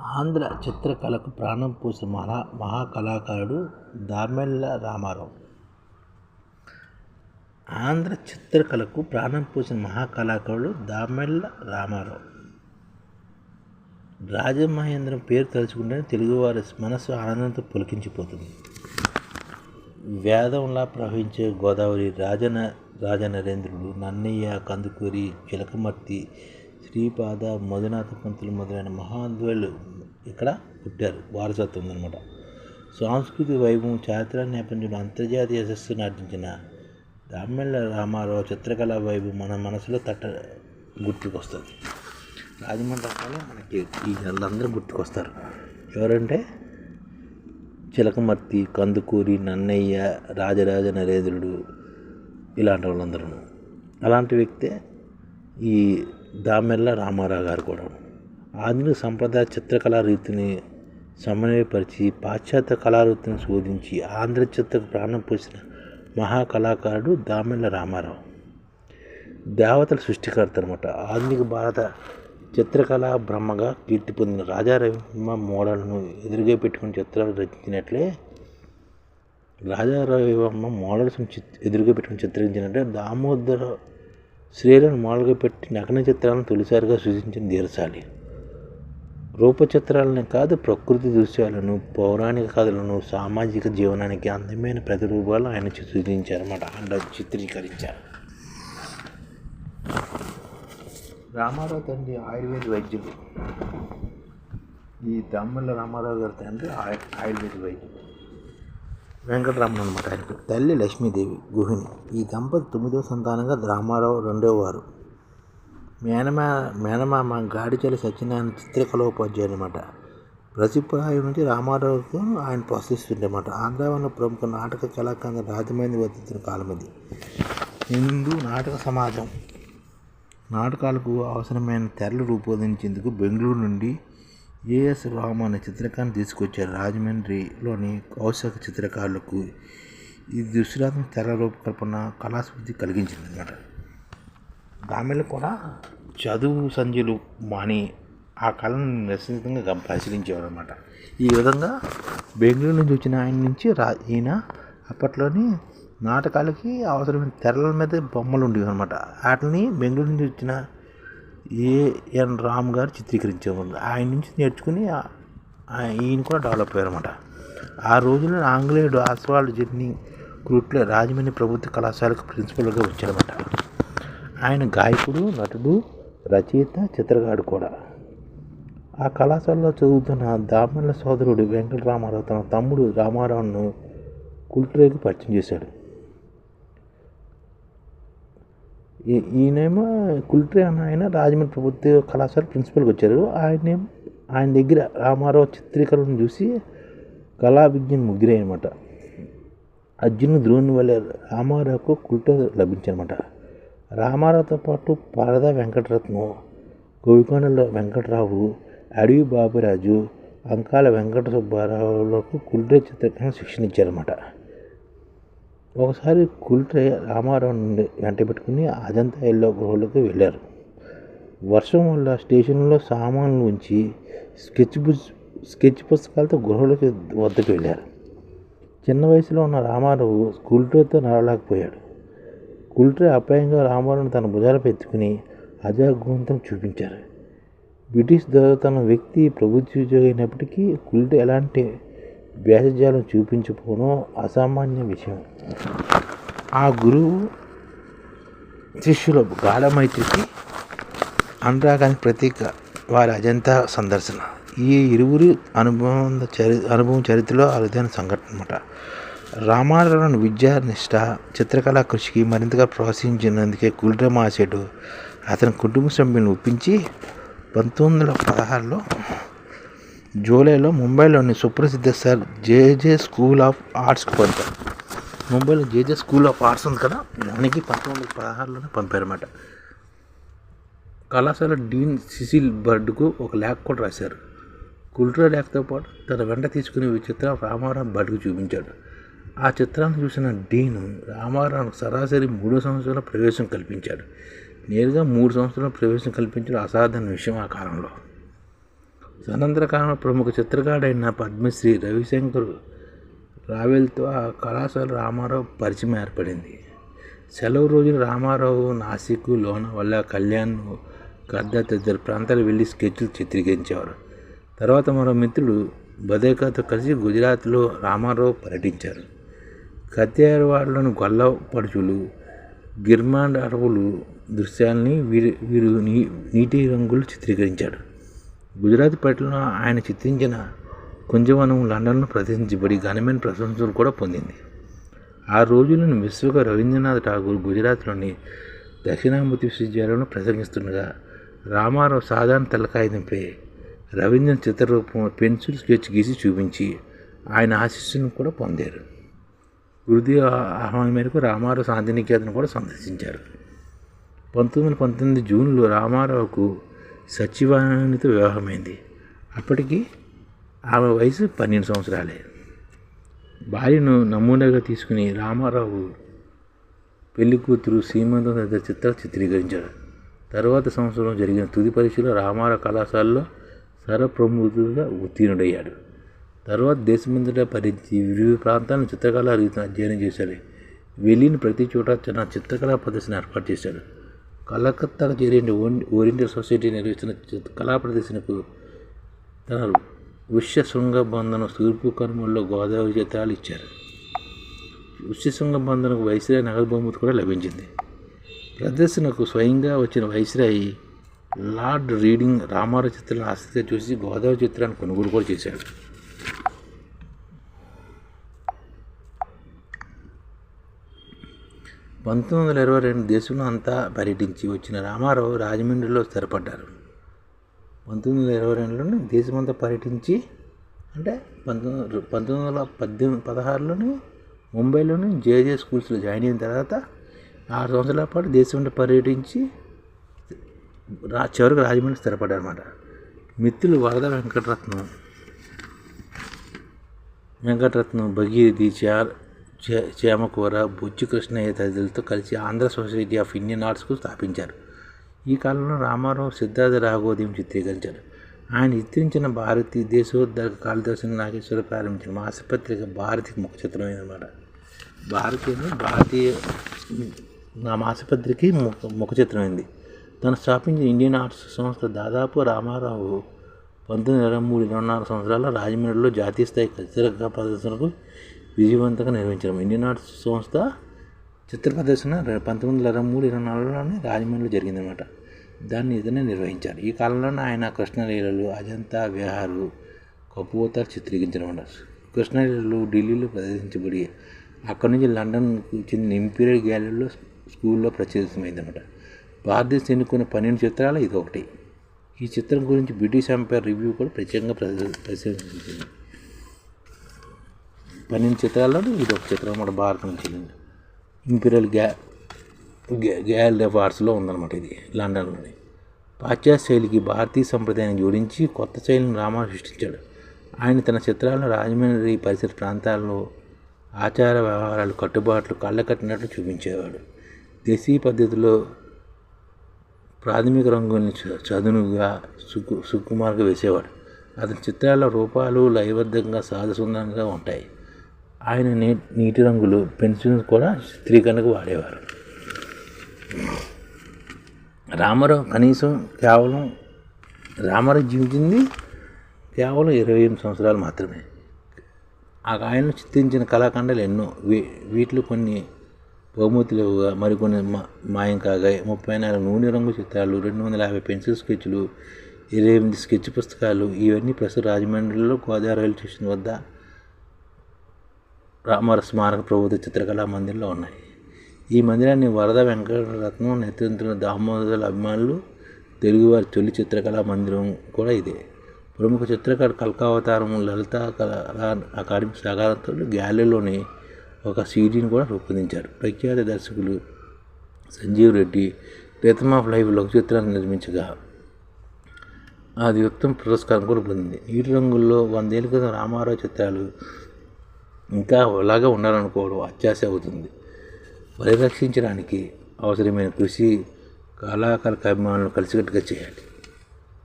ఆంధ్ర చిత్రకళకు ప్రాణం పోసిన మహా మహాకళాకారుడు దామెల్ల రామారావు. ఆంధ్ర చిత్రకళకు ప్రాణం పోసిన మహాకళాకారుడు దామెల్ల రామారావు. రాజమహేంద్రం పేరు తలుచుకుంటే తెలుగువారి మనసు ఆనందంతో పులికించిపోతుంది. వేదంలా ప్రవహించే గోదావరి రాజన రాజనరేంద్రుడు నన్నయ్య కందుకూరి చిలకమర్తి శ్రీపాద మధునాథ పంతులు మొదలైన మహాద్వైలు ఇక్కడ పుట్టారు వారసత్వం ఉందన్నమాట. సాంస్కృతిక వైభవం చారిత్ర నేపథ్యంలో అంతర్జాతీయ యశస్సును ఆర్జించిన దామెల్ల రామారావు చిత్రకళా వైభవం మన మనసులో తట్ట గుర్తుకొస్తుంది. రాజమండ్రి మనకి ఈ అందరూ గుర్తుకొస్తారు. ఎవరంటే చిలకమర్తి కందుకూరి నన్నయ్య రాజరాజ నరేంద్రుడు ఇలాంటి వాళ్ళందరూ. అలాంటి వ్యక్తే ఈ దామెల్ల రామారావు గారు కూడా. ఆధునిక సంప్రదాయ చిత్రకళా రీతిని సమన్వయపరిచి పాశ్చాత్య కళారీతిని శోధించి ఆంధ్ర చిత్రకు ప్రాణం పోసిన మహాకళాకారుడు దామెల్ల రామారావు. దేవతల సృష్టికర్త అనమాట ఆధునిక భారత చిత్రకళా బ్రహ్మగా కీర్తి పొందిన రాజా రవివర్మ మోడల్ను ఎదురుగా పెట్టుకుని చిత్రాలు రచించినట్లే రాజా రవివర్మ మోడల్స్ ఎదురుగా పెట్టుకుని చిత్రించినట్లే దామోదర స్త్రీలను మోడల్గా పెట్టి నగ్న చిత్రాలను తొలిసారిగా సృజించిన ధీరశాలి. రూపచిత్రాలనే కాదు ప్రకృతి దృశ్యాలను పౌరాణిక కథలను సామాజిక జీవనానికి అందమైన ప్రతిరూపాలు ఆయన సృజించారన్నమాట. ఆయన చిత్రీకరించారు. రామారావు తండ్రి ఆయుర్వేద వైద్యుడు ఈ దమ్మల రామారావు గారి తండ్రి ఆయుర్వేద వైద్యుడు వెంకటరామన్ అనమాట ఆయనకు తల్లి లక్ష్మీదేవి గుహిణి. ఈ దంపతి తొమ్మిదో సంతానంగా రామారావు రెండో వారు. మేనమా మేనమామ గాడిచలి సత్యనారాయణ చిత్రకళోపాధ్యాయు అనమాట. ప్రసిప్రాయం నుంచి రామారావుకు ఆయన ప్రోత్సహిస్తుండేమాట ఆంధ్రావరణ ప్రముఖ నాటక కళాకారుల రాజమైంది వర్తించిన కాలం అది. హిందూ నాటక సమాజం. నాటకాలకు అవసరమైన తెరలు రూపొందించేందుకు బెంగళూరు నుండి ఏఎస్ రామ్ అనే చిత్రకారుని తీసుకొచ్చారు రాజమండ్రిలోని కౌశక చిత్రకారులకు ఈ దృశ్యాత్మక తెర రూపకల్పన కళాస్ఫూర్తి కలిగించింది అనమాట ఆమెలు కూడా చదువు సంధ్యలు మాని ఆ కళను నిశ్చితంగా పరిశీలించేవారు అనమాట ఈ విధంగా బెంగళూరు నుంచి వచ్చిన ఆయన నుంచి రా ఈయన అప్పట్లోని నాటకాలకి అవసరమైన తెరల మీద బొమ్మలు ఉండేవి అనమాట వాటిని బెంగళూరు నుంచి వచ్చిన ఏఎన్ రామ్ గారు చిత్రీకరించేవారు ఆయన నుంచి నేర్చుకుని ఈయన కూడా డెవలప్ అయ్యారన్నమాట. ఆ రోజుల్లో ఆంగ్లేయుడు ఆస్వాల్డ్ జర్నీ గ్రూట్లో రాజమండ్రి ప్రభుత్వ కళాశాలకు ప్రిన్సిపల్గా వచ్చారన్నమాట. ఆయన గాయకుడు నటుడు రచయిత చిత్రగాడు కూడా. ఆ కళాశాలలో చదువుతున్న దామల్ల సోదరుడు వెంకటరామారావు తన తమ్ముడు రామారావును కుల్ట్రేకి పరిచయం చేశాడు. ఈయనేమో కుల్ట్రే అన్న ఆయన రాజమండ్రి ప్రభుత్వ కళాశాల ప్రిన్సిపల్కి వచ్చారు. ఆయన ఆయన దగ్గర రామారావు చిత్రీకరణను చూసి కళా విజ్ఞానం ముగ్గురే అనమాట అర్జున్ ద్రోణి వల్ల రామారావుకు కుల్ట్రే లభించారనమాట రామారావుతో పాటు పరద వెంకటరత్నం గోవికొండల వెంకటరావు అడవి బాబురాజు అంకాల వెంకట సుబ్బారావులకు కుల్ట్రే చిత్రీకరణ శిక్షణ ఇచ్చారన్నమాట. ఒకసారి కుల్ట్రే రామారావు నుండి వెంట పెట్టుకుని అజంతా ఎల్లో గృహలోకి వెళ్ళారు. వర్షం వల్ల స్టేషన్లో సామాన్లు ఉంచి స్కెచ్ బుక్ స్కెచ్ పుస్తకాలతో గృహలోకి వద్దకు వెళ్ళారు. చిన్న వయసులో ఉన్న రామారావు కుల్ట్రేతో నడలేకపోయాడు కుల్ట్రే అపాయంగా రామారావును తన భుజాలపై ఎత్తుకుని అజాగోంతం చూపించారు. బ్రిటిష్ దొరతన వ్యక్తి ప్రభుత్వ ఉద్యోగి అయినప్పటికీ కుల్ట్రే ఎలాంటి భేషజాలం చూపించకపోవడం అసామాన్య విషయం. ఆ గురువు శిష్యుల గాఢమైత్రికి అనురాగానికి ప్రతీక వారి అజంతా సందర్శన. ఈ ఇరువురు అనుభవం చరి అనుభవం చరిత్రలో అరుదైన సంఘటన అనమాట రామారావును విద్యానిష్ట చిత్రకళా కృషికి మరింతగా ప్రోత్సహించినందుకే కుల్డ్రే అతని కుటుంబ సభ్యులను ఒప్పించి పంతొమ్మిది వందల పదహారులో జూలైలో ముంబైలోని సుప్రసిద్ధ సర్ జేజే స్కూల్ ఆఫ్ ఆర్ట్స్కి పంపారు. ముంబైలో జేజే స్కూల్ ఆఫ్ ఆర్ట్స్ ఉంది కదా? దానికి పంతొమ్మిది వందల పదహారులోనే పంపారన్నమాట. కళాశాల డీన్ సిసిల్ బర్డ్కు ఒక లేఖ కూడా రాశారు. కుల్ట్రా లేఖతో పాటు తన వెంట తీసుకునే చిత్రం రామారావు బర్డ్కు చూపించాడు. ఆ చిత్రాన్ని చూసిన డీన్ రామారావుకు సరాసరి మూడో సంవత్సరాల ప్రవేశం కల్పించాడు. నేరుగా మూడు సంవత్సరాల ప్రవేశం కల్పించడం అసాధారణ విషయం ఆ కాలంలో. స్వతంత్ర కాలంలో ప్రముఖ చిత్రకారుడైన పద్మశ్రీ రవిశంకర్ రావెల్తో ఆ కళాశాల రామారావు పరిచయం ఏర్పడింది. సెలవు రోజున రామారావు నాసిక్ లోనావల్ల కళ్యాణ్ గద్దా తదితర ప్రాంతాలు వెళ్ళి స్కెచ్లు చిత్రీకరించేవారు. తర్వాత మరో మిత్రుడు బదేకాతో కలిసి గుజరాత్లో రామారావు పర్యటించారు. కతేర్వాడలోని గొల్ల పడుచులు గిర్మాండ్ అడవులు దృశ్యాల్ని వీరు వీరు నీ నీటి రంగులు చిత్రీకరించాడు గుజరాత్ పర్యటనలో ఆయన చిత్రించిన కుంజవనం లండన్లో ప్రదర్శించబడి ఘనమైన ప్రశంసలు కూడా పొందింది. ఆ రోజులను విశ్వక రవీంద్రనాథ్ ఠాగూర్ గుజరాత్లోని దక్షిణామూర్తి విశ్వవిద్యాలయంలో ప్రసంగిస్తుండగా రామారావు సాధారణ తెల్లకాగితంపై రవీంద్ర చిత్రరూపం పెన్సిల్ స్కెచ్ గీసి చూపించి ఆయన ఆశీస్సును కూడా పొందారు. గురుదేవ ఆహ్వానం మేరకు రామారావు శాంతినికేతను కూడా సందర్శించారు. పంతొమ్మిది వందల పంతొమ్మిది జూన్లో రామారావుకు సచివానితో వివాహమైంది. అప్పటికి ఆమె వయసు పన్నెండు సంవత్సరాలే. భార్యను నమూనాగా తీసుకుని రామారావు పెళ్ళి కూతురు సీమంతం తదితర చిత్రాలు చిత్రీకరించాడు. తర్వాత సంవత్సరం జరిగిన తుది పరీక్షలో రామారావు కళాశాలలో సర్వప్రముఖుడిగా ఉత్తీర్ణుడయ్యాడు. తర్వాత దేశమంతటా పరిధి వివిధ ప్రాంతాలను చిత్రకళ రీతిని అధ్యయనం చేశాడు. వెళ్ళిన ప్రతి చోట తన చిత్రకళా ప్రదర్శన ఏర్పాటు చేశాడు. కలకత్తాకు చేరిన ఓరియంటల్ సొసైటీ నిర్వహిస్తున్న చిత్ర- కళా ప్రదర్శనకు తన విశ్వశృంగ బంధన తూర్పు కనుమల్లో గోదావరి చిత్రాలు ఇచ్చారు. విశ్వశృంగ బంధనకు వైస్రాయ్ నగర బహుమతి కూడా లభించింది. ప్రదర్శనకు స్వయంగా వచ్చిన వైస్రాయి లార్డ్ రీడింగ్ రామారావు చిత్రాలను ఆసక్తిగా చూసి గోదావరి చిత్రాన్ని కొనుగోలు కూడా చేశాడు. పంతొమ్మిది వందల ఇరవై రెండు దేశంలో అంతా పర్యటించి వచ్చిన రామారావు రాజమండ్రిలో స్థిరపడ్డారు. పంతొమ్మిది వందల ఇరవై రెండులోనే దేశమంతా పర్యటించి అంటే పంతొమ్మిది పంతొమ్మిది వందల పద్దెనిమిది పదహారులోని ముంబైలోని జేజే స్కూల్స్లో జాయిన్ అయిన తర్వాత ఆరు సంవత్సరాల పాటు దేశమంతా పర్యటించి రా చివరికి రాజమండ్రి స్థిరపడ్డారనమాట మిత్రులు వరద వెంకటరత్నం వెంకటరత్నం భగీరథి చార్ చే- చేమకూర బొచ్చు కృష్ణయ్య తదితరులతో కలిసి ఆంధ్ర సొసైటీ ఆఫ్ ఇండియన్ ఆర్ట్స్కు స్థాపించారు. ఈ కాలంలో రామారావు సిద్ధార్థ రాఘోదయం చిత్రీకరించారు. ఆయన చిత్రించిన భారతి దేశోద్ధరక కాళిదాసు నాగేశ్వర ప్రారంభించిన మాసపత్రిక భారతికి ముఖ చిత్రమైనమాట భారతీయ భారతీయ నా మాసపత్రిక ముఖ ముఖ చిత్రమైంది. తను స్థాపించిన ఇండియన్ ఆర్ట్స్ సంస్థ దాదాపు రామారావు పంతొమ్మిది ఇరవై మూడు ఇరవై నాలుగు సంవత్సరాల రాజమండ్రిలో జాతీయ స్థాయి చిత్రకళా ప్రదర్శనకు విజయవంతంగా నిర్వహించడం. ఇండియన్ ఆర్ట్స్ సంస్థ చిత్ర ప్రదర్శన పంతొమ్మిది వందల ఇరవై మూడు ఇరవై నాలుగులోనే రాజమండ్రిలో జరిగిందనమాట దాన్ని ఇతనే నిర్వహించారు. ఈ కాలంలోనే ఆయన కృష్ణలీలలు అజంతా విహారు కపోత చిత్రీకరించారన్నమాట. కృష్ణలీలలు ఢిల్లీలో ప్రదర్శించబడి అక్కడి నుంచి లండన్కు చెందిన ఇంపీరియల్ గ్యాలరీలో స్కూల్లో ప్రచురితమైందనమాట భారతదేశం ఎన్నుకున్న పన్నెండు చిత్రాలు ఇది ఒకటి ఈ చిత్రం గురించి బ్రిటిష్ ఎంపైర్ రివ్యూ కూడా ప్రత్యేకంగా ప్రద- ప్రదర్శించింది పన్నెండు చిత్రాల్లో ఇది ఒక చిత్రం కూడా భారతం చెందింది ఇంపీరియల్ గ్యా గ్యాలరీ ఆఫ్ ఆర్ట్స్లో ఉందన్నమాట ఇది లండన్లోని. పాశ్చాత్య శైలికి భారతీయ సంప్రదాయాన్ని జోడించి కొత్త శైలిని రామా సృష్టించాడు. ఆయన తన చిత్రాలను రాజమండ్రి పరిసర ప్రాంతాల్లో ఆచార వ్యవహారాలు కట్టుబాట్లు కళ్ళ కట్టినట్లు చూపించేవాడు. దేశీయ పద్ధతిలో ప్రాథమిక రంగుల్ని చ- చదునుగా సుకు సుకుమార్గా వేసేవాడు. అతని చిత్రాల రూపాలు లయబద్ధంగా సాధసుందరంగా ఉంటాయి. ఆయన నీ నీటి రంగులు పెన్సిల్స్ కూడా చిత్రీకరణకు వాడేవారు. రామారావు కనీసం కేవలం రామారావు జీవించింది కేవలం ఇరవై ఎనిమిది సంవత్సరాలు మాత్రమే. ఆ ఆయన చిత్రించిన కళాఖండాలు ఎన్నో. వీ వీటిలో కొన్ని బహుమతులుగా మరికొన్ని మాయం కాగా ముప్పై నాలుగు నూనె రంగు చిత్రాలు రెండు వందల యాభై పెన్సిల్ స్కెచ్లు ఇరవై ఎనిమిది స్కెచ్ పుస్తకాలు ఇవన్నీ ప్రస్తుతం రాజమండ్రిలో గోదావరి రైలు స్టేషన్ వద్ద రామారావు స్మారక ప్రభుత్వ చిత్రకళా మందిర్లో ఉన్నాయి. ఈ మందిరాన్ని వరద వెంకటరత్నం నేతృత్వంలో దామోదరుల అభిమానులు తెలుగువారి తొలి చిత్రకళా మందిరం కూడా ఇదే. ప్రముఖ చిత్రకారు కల్కావతారం లలిత కళా అకాడమీ సహకారంతో గ్యాలరీలోని ఒక సీడీని కూడా రూపొందించారు. ప్రఖ్యాత దర్శకులు Sanjeev Reddy rhythm of life లఘు చిత్రాన్ని నిర్మించగా అది ఉత్తమ పురస్కారం కూడా పొందింది. నీటి రంగుల్లో వందేళ్ళ క్రితం రామారావు చిత్రాలు ఇంకా అలాగే ఉండాలనుకోవడం అత్యాశ అవుతుంది. పరిరక్షించడానికి అవసరమైన కృషి కళాకారుల అభిమానులు కలిసికట్టుగా చేయాలి.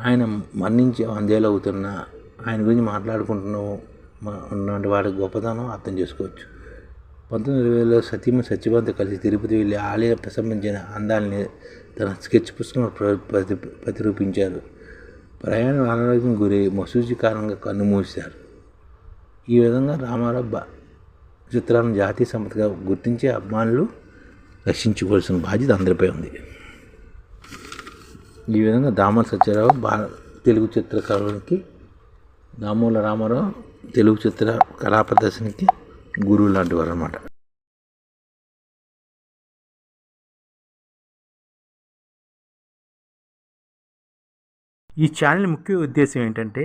ఆయన మరణించి వందేళ్ళు అవుతున్నా ఆయన గురించి మాట్లాడుకుంటున్నాము మా- ఉన్నటువంటి వాడి గొప్పతనం అర్థం చేసుకోవచ్చు. పంతొమ్మిది వేలలో సతీమ సత్యవంత్ కలిసి తిరుపతి వెళ్ళి ఆలయ సంబంధించిన అందాలని తన స్కెచ్ పుస్తకంలో ప్ర- ప్రతి ప్రతిరూపించారు. ప్రయాణం అనారోగ్యం గురి మసూజీ కారణంగా కన్నుమూశారు ఈ విధంగా రామారావు చిత్రాలను జాతీయ సంపదగా గుర్తించే అభిమానులు రక్షించుకోవాల్సిన బాధ్యత అందరిపై ఉంది. ఈ విధంగా దామల సత్యరావు బా తెలుగు చిత్రకారులకి దామోల రామారావు తెలుగు చిత్ర కళా ప్రదర్శనకి గురువు లాంటి వారు అనమాట ఈ ఛానల్ ముఖ్య ఉద్దేశం ఏంటంటే